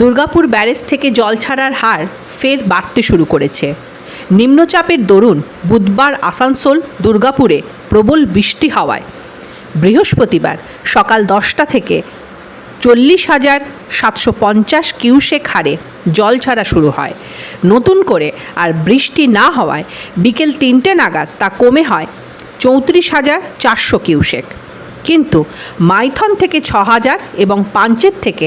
Durgapur barrage থেকে জল ছাড়ার হার ফের বাড়তে শুরু করেছে। নিম্নচাপের দরুন বুধবার আসানসোল, দুর্গাপুরে প্রবল বৃষ্টি হওয়ায়। বৃহস্পতিবার সকাল দশটা থেকে চল্লিশ হাজার সাতশো পঞ্চাশ কিউসেক হারে জল ছাড়া শুরু হয়। নতুন করে আর বৃষ্টি না হওয়ায় বিকেল তিনটে নাগাদ তা কমে হয় চৌত্রিশ হাজার চারশো কিউসেক। কিন্তু মাইথন থেকে ছ হাজার এবং পাঞ্চের থেকে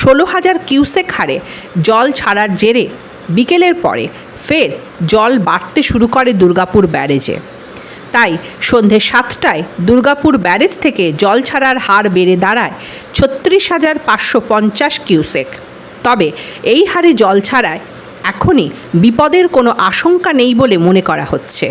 ষোলো হাজার কিউসেক হারে জল ছাড়ার জেরে বিকেলের পরে ফের জল বাড়তে শুরু করে দুর্গাপুর ব্যারেজে। তাই সন্ধে সাতটায় দুর্গাপুর ব্যারেজ থেকে জল ছাড়ার হার বেড়ে দাঁড়ায় ছত্রিশ হাজার পাঁচশো পঞ্চাশ কিউসেক। তবে এই হারে জল ছাড়ায় এখনই বিপদের কোনো আশঙ্কা নেই বলে মনে করা হচ্ছে।